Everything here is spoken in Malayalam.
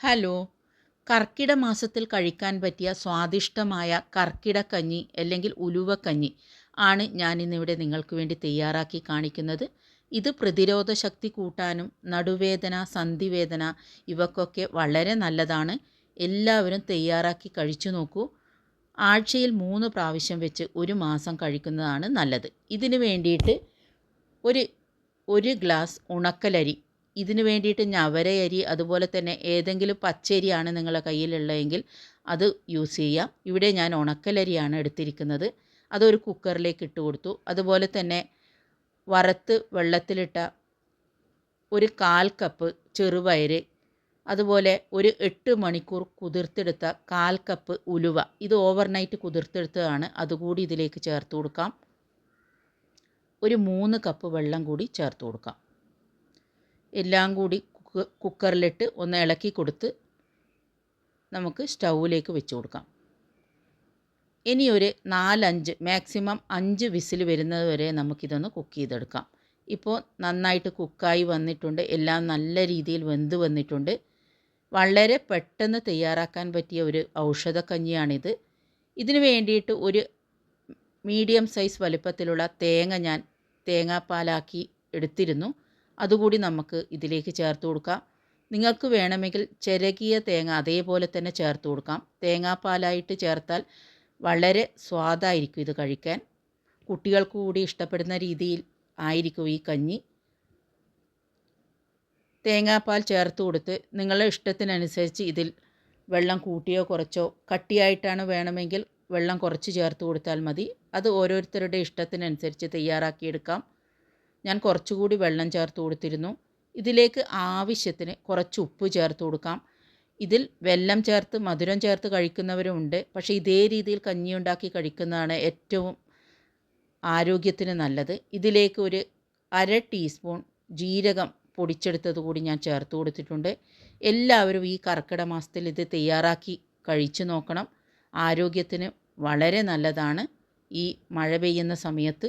ഹലോ. കർക്കിട മാസത്തിൽ കഴിക്കാൻ പറ്റിയ സ്വാദിഷ്ടമായ കർക്കിടക്കഞ്ഞി അല്ലെങ്കിൽ ഉലുവക്കഞ്ഞി ആണ് ഞാനിന്നിവിടെ നിങ്ങൾക്ക് വേണ്ടി തയ്യാറാക്കി കാണിക്കുന്നത്. ഇത് പ്രതിരോധ ശക്തി കൂട്ടാനും നടുവേദന സന്ധിവേദന ഇവക്കൊക്കെ വളരെ നല്ലതാണ്. എല്ലാവരും തയ്യാറാക്കി കഴിച്ചു നോക്കൂ. ആഴ്ചയിൽ മൂന്ന് പ്രാവശ്യം വെച്ച് ഒരു മാസം കഴിക്കുന്നതാണ് നല്ലത്. ഇതിന് വേണ്ടിയിട്ട് ഒരു ഒരു ഗ്ലാസ് ഉണക്കലരി ഇതിന് വേണ്ടിയിട്ട് ഞവരയരി അതുപോലെ തന്നെ ഏതെങ്കിലും പച്ചരിയാണ് നിങ്ങളുടെ കയ്യിലുള്ളതെങ്കിൽ അത് യൂസ് ചെയ്യാം. ഇവിടെ ഞാൻ ഉണക്കലരിയാണ് എടുത്തിരിക്കുന്നത്. അതൊരു കുക്കറിലേക്ക് ഇട്ട് കൊടുത്തു. അതുപോലെ തന്നെ വറുത്ത് വെള്ളത്തിലിട്ട ഒരു കാൽ കപ്പ് ചെറുപയർ അതുപോലെ ഒരു എട്ട് മണിക്കൂർ കുതിർത്തെടുത്ത കാൽ കപ്പ് ഉലുവ. ഇത് ഓവർനൈറ്റ് കുതിർത്തെടുത്തതാണ്. അതുകൂടി ഇതിലേക്ക് ചേർത്ത് കൊടുക്കാം. ഒരു മൂന്ന് കപ്പ് വെള്ളം കൂടി ചേർത്ത് കൊടുക്കാം. എല്ലാം കൂടി കുക്കറിലിട്ട് ഒന്ന് ഇളക്കി കൊടുത്ത് നമുക്ക് സ്റ്റൗവിലേക്ക് വെച്ച് കൊടുക്കാം. ഇനി ഒരു നാലഞ്ച് മാക്സിമം അഞ്ച് വിസിൽ വരുന്നത് വരെ നമുക്കിതൊന്ന് കുക്ക് ചെയ്തെടുക്കാം. ഇപ്പോൾ നന്നായിട്ട് കുക്കായി വന്നിട്ടുണ്ട് എല്ലാം നല്ല രീതിയിൽ വെന്ത് വന്നിട്ടുണ്ട്. വളരെ പെട്ടെന്ന് തയ്യാറാക്കാൻ പറ്റിയ ഒരു ഔഷധക്കഞ്ഞിയാണിത്. ഇതിന് വേണ്ടിയിട്ട് ഒരു മീഡിയം സൈസ് വലുപ്പത്തിലുള്ള തേങ്ങ ഞാൻ തേങ്ങാപ്പാലാക്കി എടുത്തിരുന്നു. അതുകൂടി നമുക്ക് ഇതിലേക്ക് ചേർത്ത് കൊടുക്കാം. നിങ്ങൾക്ക് വേണമെങ്കിൽ ചിരകിയ തേങ്ങ അതേപോലെ തന്നെ ചേർത്ത് കൊടുക്കാം. തേങ്ങാപ്പാലായിട്ട് ചേർത്താൽ വളരെ സ്വാദായിരിക്കും ഇത് കഴിക്കാൻ. കുട്ടികൾക്ക് കൂടി ഇഷ്ടപ്പെടുന്ന രീതിയിൽ ആയിരിക്കും ഈ കഞ്ഞി. തേങ്ങാപ്പാൽ ചേർത്ത് കൊടുത്ത് നിങ്ങളുടെ ഇഷ്ടത്തിനനുസരിച്ച് ഇതിൽ വെള്ളം കൂട്ടിയോ കുറച്ചോ കട്ടിയായിട്ടാണ് വേണമെങ്കിൽ വെള്ളം കുറച്ച് ചേർത്ത് കൊടുത്താൽ മതി. അത് ഓരോരുത്തരുടെ ഇഷ്ടത്തിനനുസരിച്ച് തയ്യാറാക്കിയെടുക്കാം. ഞാൻ കുറച്ചുകൂടി വെള്ളം ചേർത്ത് കൊടുത്തിരുന്നു. ഇതിലേക്ക് ആവശ്യത്തിന് കുറച്ച് ഉപ്പ് ചേർത്ത് കൊടുക്കാം. ഇതിൽ വെല്ലം ചേർത്ത് മധുരം ചേർത്ത് കഴിക്കുന്നവരുമുണ്ട് പക്ഷേ ഇതേ രീതിയിൽ കഞ്ഞി ഉണ്ടാക്കി കഴിക്കുന്നതാണ് ഏറ്റവും ആരോഗ്യത്തിന് നല്ലത്. ഇതിലേക്ക് ഒരു അര ടീസ്പൂൺ ജീരകം പൊടിച്ചെടുത്തത് കൂടി ഞാൻ ചേർത്ത് കൊടുത്തിട്ടുണ്ട്. എല്ലാവരും ഈ കർക്കിട മാസത്തിൽ ഇത് തയ്യാറാക്കി കഴിച്ചു നോക്കണം. ആരോഗ്യത്തിന് വളരെ നല്ലതാണ്. ഈ മഴ പെയ്യുന്ന സമയത്ത്